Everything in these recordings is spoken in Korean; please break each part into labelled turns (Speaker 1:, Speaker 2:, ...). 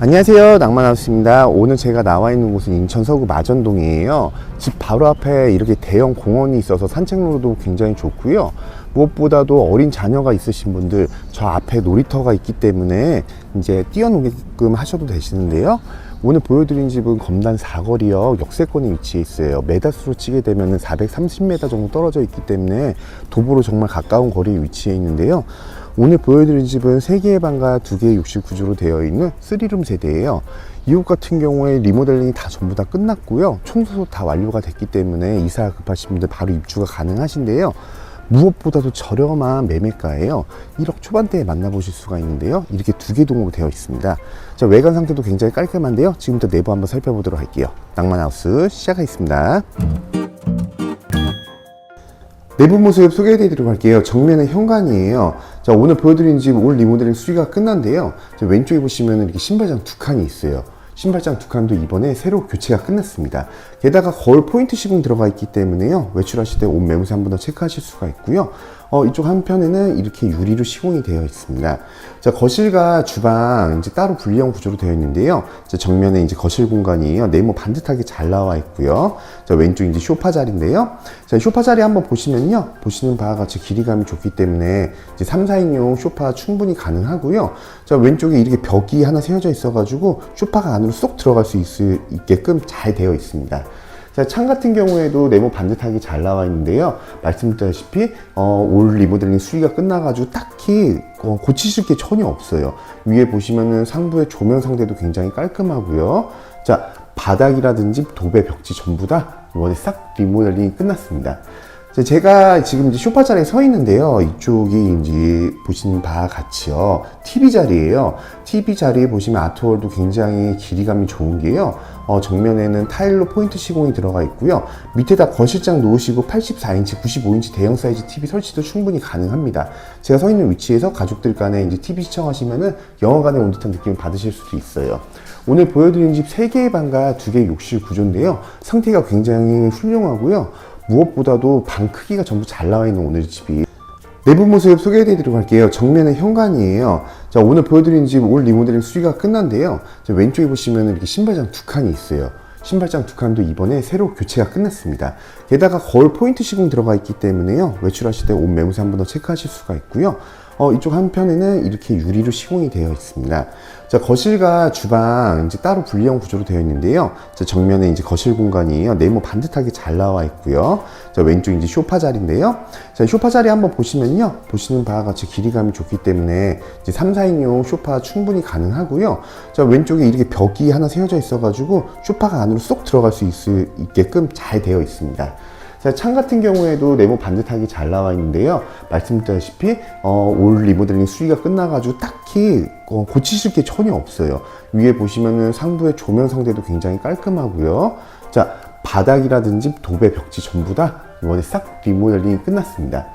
Speaker 1: 안녕하세요. 낭만하우스입니다. 오늘 제가 나와 있는 곳은 인천 서구 마전동이에요. 집 바로 앞에 이렇게 대형 공원이 있어서 산책로도 굉장히 좋고요. 무엇보다도 어린 자녀가 있으신 분들 저 앞에 놀이터가 있기 때문에 이제 뛰어노게끔 하셔도 되시는데요. 오늘 보여드린 집은 검단 사거리역 역세권에 위치해 있어요. 메다수로 치게 되면 430m 정도 떨어져 있기 때문에 도보로 정말 가까운 거리에 위치해 있는데요 오늘 보여드린 집은 3개의 방과 2개의 욕실 구조로 되어 있는 3룸 세대예요. 이곳 같은 경우에 리모델링이 다 전부 다 끝났고요. 청소도 다 완료가 됐기 때문에 이사 급하신 분들 바로 입주가 가능하신데요. 무엇보다도 저렴한 매매가예요. 1억 초반대에 만나보실 수가 있는데요. 이렇게 두 개 동으로 되어 있습니다. 자, 외관 상태도 굉장히 깔끔한데요. 지금부터 내부 한번 살펴보도록 할게요. 낭만하우스 시작하겠습니다. 내부 모습 소개해드리도록 할게요. 정면은 현관이에요. 자, 오늘 보여드린 집 올 리모델링 수리가 끝난데요. 자, 왼쪽에 보시면 이렇게 신발장 두 칸이 있어요. 신발장 두 칸도 이번에 새로 교체가 끝났습니다. 게다가 거울 포인트 시공 들어가 있기 때문에요. 외출하실 때 옷 매무새 한 번 더 체크하실 수가 있고요. 어, 이쪽 한편에는 이렇게 유리로 시공이 되어 있습니다. 자, 거실과 주방 이제 따로 분리형 구조로 되어 있는데요. 자, 정면에 이제 거실 공간이에요. 네모 반듯하게 잘 나와 있고요. 자, 왼쪽 이제 쇼파 자리인데요. 자, 쇼파 자리 한번 보시면요. 보시는 바와 같이 길이감이 좋기 때문에 이제 3, 4인용 쇼파 충분히 가능하고요. 자, 왼쪽에 이렇게 벽이 하나 세워져 있어가지고 쇼파가 안으로 쏙 들어갈 수 있, 있게끔 잘 되어 있습니다. 자, 창 같은 경우에도 네모 반듯하게 잘 나와 있는데요. 말씀드렸다시피 어, 올 리모델링 수리가 끝나가지고 딱히 어, 고치실 게 전혀 없어요. 위에 보시면은 상부의 조명 상태도 굉장히 깔끔하고요. 자, 바닥이라든지 도배 벽지 전부 다 이번에 싹 리모델링이 끝났습니다. 자, 제가 지금 이제 쇼파 자리에 서 있는데요. 이쪽이 이제 보시는 바와 같이요. TV 자리예요. TV 자리에 보시면 아트월도 굉장히 길이감이 좋은 게요. 어, 정면에는 타일로 포인트 시공이 들어가 있고요. 밑에다 거실장 놓으시고 84인치, 95인치 대형 사이즈 TV 설치도 충분히 가능합니다. 제가 서 있는 위치에서 가족들 간에 이제 TV 시청하시면은 영화관에 온 듯한 느낌을 받으실 수도 있어요. 오늘 보여드린 집 3개의 방과 2개의 욕실 구조인데요. 상태가 굉장히 훌륭하고요. 무엇보다도 방 크기가 전부 잘 나와 있는 오늘 집이 내부 모습 소개해드리도록 할게요. 정면은 현관이에요. 자, 오늘 보여드린 집 올 리모델링 수리가 끝난데요. 자, 왼쪽에 보시면 이렇게 신발장 두 칸이 있어요. 신발장 두 칸도 이번에 새로 교체가 끝났습니다. 게다가 거울 포인트 시공 들어가 있기 때문에요. 외출하실 때 옷 매무새 한 번 더 체크하실 수가 있고요. 어, 이쪽 한편에는 이렇게 유리로 시공이 되어 있습니다. 자, 거실과 주방 이제 따로 분리형 구조로 되어 있는데요. 자, 정면에 이제 거실 공간이에요. 네모 반듯하게 잘 나와 있고요. 자, 왼쪽 이제 쇼파 자리인데요. 자, 쇼파 자리 한번 보시면요. 보시는 바와 같이 길이감이 좋기 때문에 이제 3, 4인용 쇼파 충분히 가능하고요. 자, 왼쪽에 이렇게 벽이 하나 세워져 있어 가지고 쇼파가 안으로 쏙 들어갈 수 있, 있게끔 잘 되어 있습니다. 자, 창 같은 경우에도 네모 반듯하게 잘 나와 있는데요. 말씀드렸다시피 어, 올 리모델링 수리가 끝나가지고 딱히 어, 고치실 게 전혀 없어요. 위에 보시면은 상부의 조명 상태도 굉장히 깔끔하고요. 자, 바닥이라든지 도배 벽지 전부 다 이번에 싹 리모델링이 끝났습니다.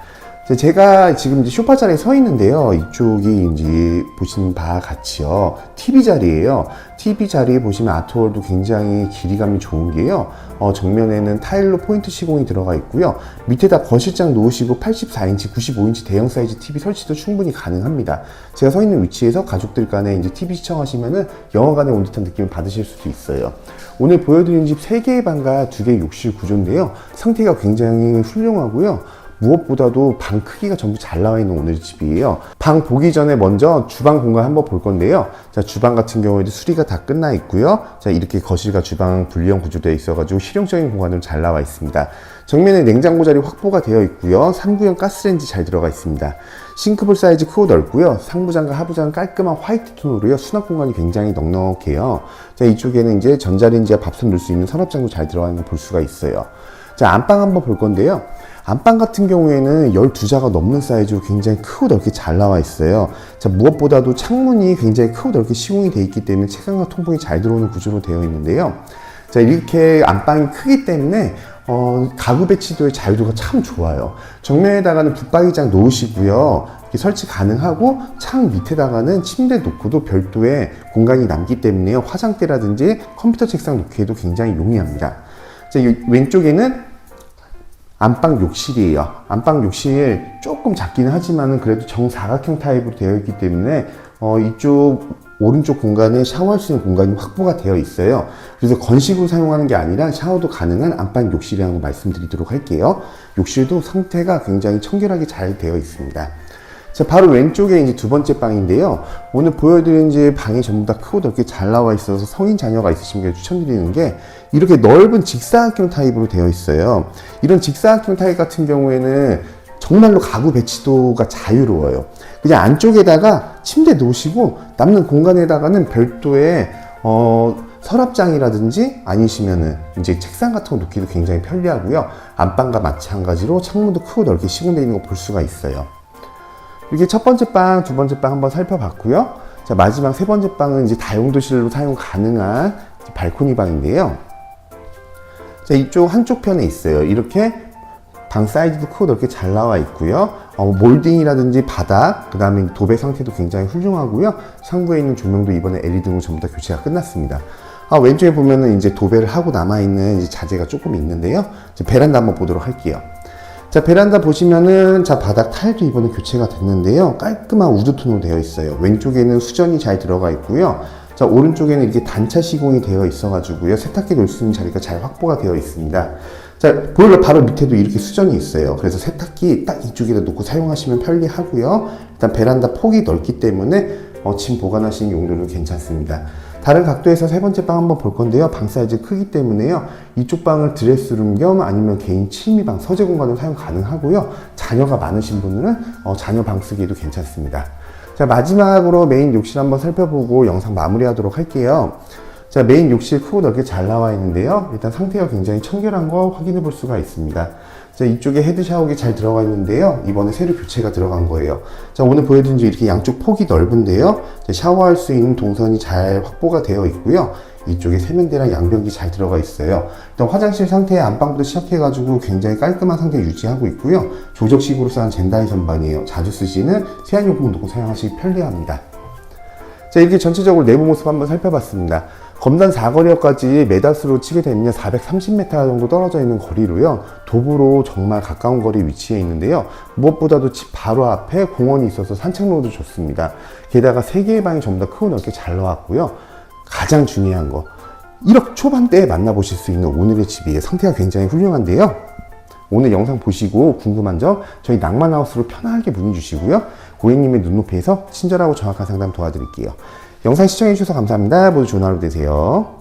Speaker 1: 자, 제가 지금 이제 쇼파 자리에 서 있는데요. 이쪽이 이제 보시는 바와 같이요. TV 자리예요. TV 자리에 보시면 아트월도 굉장히 길이감이 좋은 게요. 어, 정면에는 타일로 포인트 시공이 들어가 있고요. 밑에다 거실장 놓으시고 84인치, 95인치 대형 사이즈 TV 설치도 충분히 가능합니다. 제가 서 있는 위치에서 가족들 간에 이제 TV 시청하시면은 영화관에 온 듯한 느낌을 받으실 수도 있어요. 오늘 보여드린 집 3개의 방과 2개의 욕실 구조인데요. 상태가 굉장히 훌륭하고요. 무엇보다도 방 크기가 전부 잘 나와 있는 오늘 집이에요. 방 보기 전에 먼저 주방 공간 한번 볼 건데요. 자, 주방 같은 경우에도 수리가 다 끝나 있고요. 자, 이렇게 거실과 주방 분리형 구조되어 있어가지고 실용적인 공간으로 잘 나와 있습니다. 정면에 냉장고 자리 확보가 되어 있고요. 3구형 가스레인지 잘 들어가 있습니다. 싱크볼 사이즈 크고 넓고요. 상부장과 하부장은 깔끔한 화이트 톤으로요. 수납 공간이 굉장히 넉넉해요. 자, 이쪽에는 이제 전자레인지와 밥솥 넣을 수 있는 서랍장도 잘 들어가 있는 걸 볼 수가 있어요. 자, 안방 한번 볼 건데요. 안방 같은 경우에는 12자가 넘는 사이즈로 굉장히 크고 넓게 잘 나와 있어요. 자, 무엇보다도 창문이 굉장히 크고 넓게 시공이 되어 있기 때문에 채광과 통풍이 잘 들어오는 구조로 되어 있는데요. 자, 이렇게 안방이 크기 때문에 어, 가구 배치도의 자유도가 참 좋아요. 정면에다가는 붙박이장 놓으시고요. 이렇게 설치 가능하고 창 밑에다가는 침대 놓고도 별도의 공간이 남기 때문에요. 화장대라든지 컴퓨터 책상 놓기에도 굉장히 용이합니다. 자, 이 왼쪽에는 안방 욕실이에요. 안방 욕실 조금 작기는 하지만은 그래도 정사각형 타입으로 되어 있기 때문에 어, 이쪽 오른쪽 공간에 샤워할 수 있는 공간이 확보가 되어 있어요. 그래서 건식으로 사용하는 게 아니라 샤워도 가능한 안방 욕실이라고 말씀드리도록 할게요. 욕실도 상태가 굉장히 청결하게 잘 되어 있습니다. 자, 바로 왼쪽에 이제 두 번째 방인데요. 오늘 보여드린 이제 방이 전부 다 크고 넓게 잘 나와 있어서 성인 자녀가 있으신 게 추천드리는 게 이렇게 넓은 직사각형 타입으로 되어 있어요. 이런 직사각형 타입 같은 경우에는 정말로 가구 배치도가 자유로워요. 그냥 안쪽에다가 침대 놓으시고 남는 공간에다가는 별도의 어, 서랍장이라든지 아니시면은 이제 책상 같은 거 놓기도 굉장히 편리하고요. 안방과 마찬가지로 창문도 크고 넓게 시공되어 있는 거 볼 수가 있어요. 이렇게 첫 번째 방, 두 번째 방 한번 살펴봤고요. 자, 마지막 세 번째 방은 이제 다용도실로 사용 가능한 발코니 방인데요. 자, 이쪽 한쪽 편에 있어요. 이렇게 방 사이즈도 크고 넓게 잘 나와 있고요. 어, 몰딩이라든지 바닥, 그 다음에 도배 상태도 굉장히 훌륭하고요. 상부에 있는 조명도 이번에 LED 등으로 전부 다 교체가 끝났습니다. 아, 왼쪽에 보면은 이제 도배를 하고 남아있는 이제 자재가 조금 있는데요. 이제 베란다 한번 보도록 할게요. 자, 베란다 보시면은, 자, 바닥 타일도 이번에 교체가 됐는데요. 깔끔한 우드톤으로 되어 있어요. 왼쪽에는 수전이 잘 들어가 있고요. 자, 오른쪽에는 이렇게 단차 시공이 되어 있어 가지고요. 세탁기 놓을 수 있는 자리가 잘 확보가 되어 있습니다. 자, 보일러 바로 밑에도 이렇게 수전이 있어요. 그래서 세탁기 딱 이쪽에다 놓고 사용하시면 편리하고요. 일단 베란다 폭이 넓기 때문에 어, 짐 보관하시는 용도는 괜찮습니다. 다른 각도에서 세 번째 방 한번 볼 건데요. 방 사이즈 크기 때문에요. 이쪽 방을 드레스룸 겸 아니면 개인 침미방, 서재 공간으로 사용 가능하고요. 자녀가 많으신 분들은 어, 자녀 방 쓰기에도 괜찮습니다. 자, 마지막으로 메인 욕실 한번 살펴보고 영상 마무리하도록 할게요. 자, 메인 욕실 크고 넓게 잘 나와 있는데요. 일단 상태가 굉장히 청결한 거 확인해 볼 수가 있습니다. 자, 이쪽에 헤드 샤워기 잘 들어가 있는데요. 이번에 새로 교체가 들어간 거예요. 자, 오늘 보여드린 지 이렇게 양쪽 폭이 넓은데요. 자, 샤워할 수 있는 동선이 잘 확보가 되어 있고요. 이쪽에 세면대랑 양변기 잘 들어가 있어요. 일단 화장실 상태 안방부터 시작해가지고 굉장히 깔끔한 상태 유지하고 있고요. 조적식으로 쌓은 젠다이 선반이에요. 자주 쓰시는 세안용품 놓고 사용하시기 편리합니다. 자, 이렇게 전체적으로 내부 모습 한번 살펴봤습니다. 검단 사거리역까지 메다스로 치게 되면 430m 정도 떨어져 있는 거리로요. 도보로 정말 가까운 거리에 위치해 있는데요. 무엇보다도 집 바로 앞에 공원이 있어서 산책로도 좋습니다. 게다가 세 개의 방이 전부 다 크고 넓게 잘 나왔고요. 가장 중요한 거. 1억 초반대에 만나보실 수 있는 오늘의 집이에요. 상태가 굉장히 훌륭한데요. 오늘 영상 보시고 궁금한 점 저희 낭만하우스로 편하게 문의 주시고요. 고객님의 눈높이에서 친절하고 정확한 상담 도와드릴게요. 영상 시청해주셔서 감사합니다. 모두 좋은 하루 되세요.